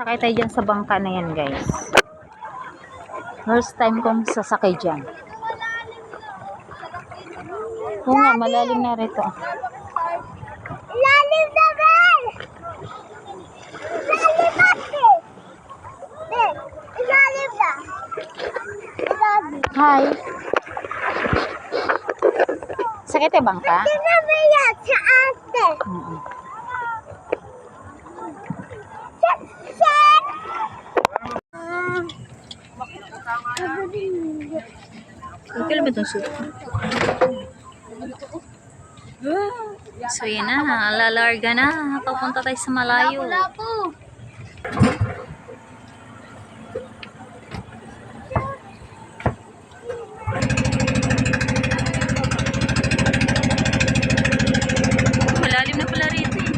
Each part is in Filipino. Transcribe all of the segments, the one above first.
Sakay tayo dyan sa bangka na yan, guys. First time kong sasakay dyan. Oo nga, malalim na rito. Lalim na rin! Lalim na Lalim na! Hi! Sakay tayo bangka? Tinamaya sa ate. Mm-mm. Set, Okay lang ba itong soup? So yun na, lalarga na. Papunta tayo sa malayo. po. Malalim na pala rito eh.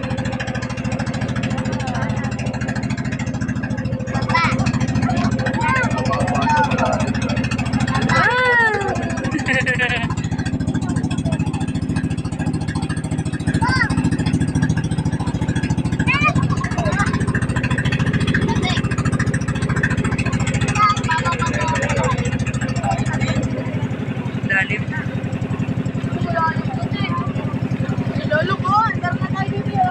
Lalim na. Lolo ko, andar na tayo dito.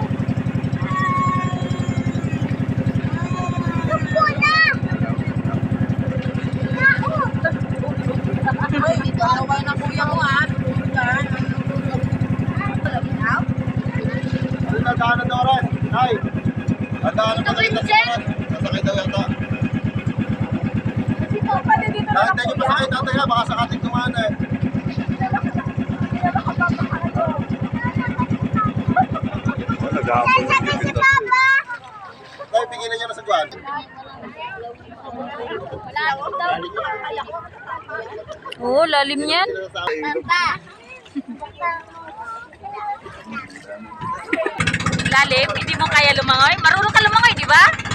Tupo na! Nao! Ay, ito away na kuya mo ah. Ano na daw rin? Nay! Ang daan na pagalit na siya Sasakay daw yata. Dito, pwede dito na pasakay tatay ha, baka sakating tumaan eh. Sasakay si Papa! Tay, pigilan niyo na sa guwan. Oo, lalim yan. Lalim, hindi mo kaya lumangoy. Marunong ka lumangoy, di ba?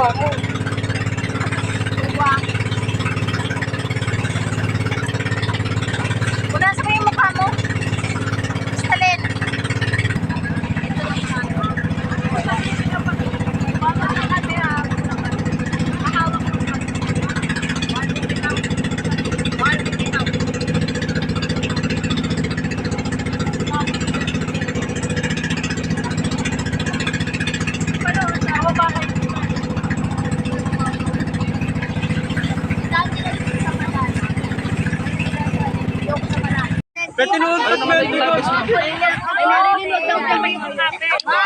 Kamu.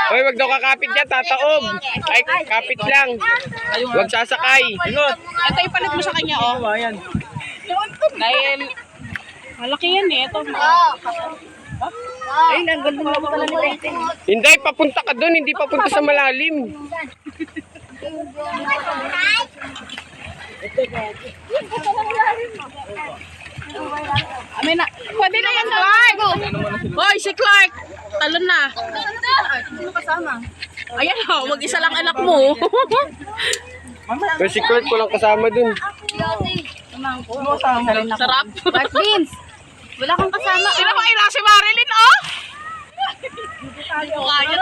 Hoy, wag daw kakapit dyan, tataob. Ay, kapit lang. Wag sasakay. Ito ipalit mo sa kanya, oh. Ayan. Dahil, malaki yan eh. Ito. Ay, ang ganda mo pala ni Tete. Hindi, papunta ka doon, hindi papunta sa malalim. Amin na. Pwede na yan, Clark. Hoy, si Clark. Talon na. Sino kasama? Ayan, oh, mag-isa lang anak mo. Pero si Kurt walang kasama dun. Sarap. Mark Beans. Wala kang kasama. Sino ba ila si Marilyn, oh? Kaya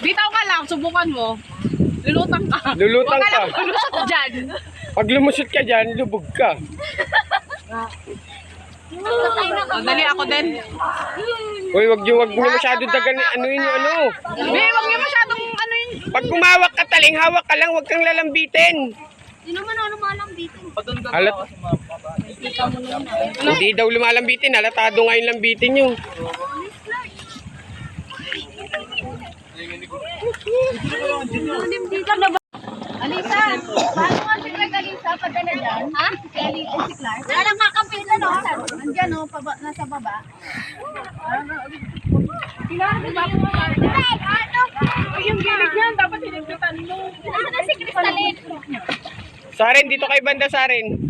Bitaw ka lang, subukan mo. Lulutang ka. Lulutang Huwag ka. lang lulusot dyan. Pag lumusot ka dyan, lubog ka. Oh, dali ako din. Uy, wag niyo, wag niyo masyado dagan, ano yun yung ano. Hindi, wag niyo masyadong ano yun. Pag kumawak ka taling, hawak ka lang, wag kang lalambitin. Sino man ano malang bitin? Halat. Hindi daw lumalambitin, halatado nga yung lambitin nyo. Alisa, paano nga si Greg Alisa padala dyan? Ha? Kelly and si Clark? Wala nang kakampil na, no? Andyan, no? Paba, nasa baba. Ay, yung gilid niyan, dapat hinigpitan mo. Ano na si Crystalline? Saren, dito kay banda niya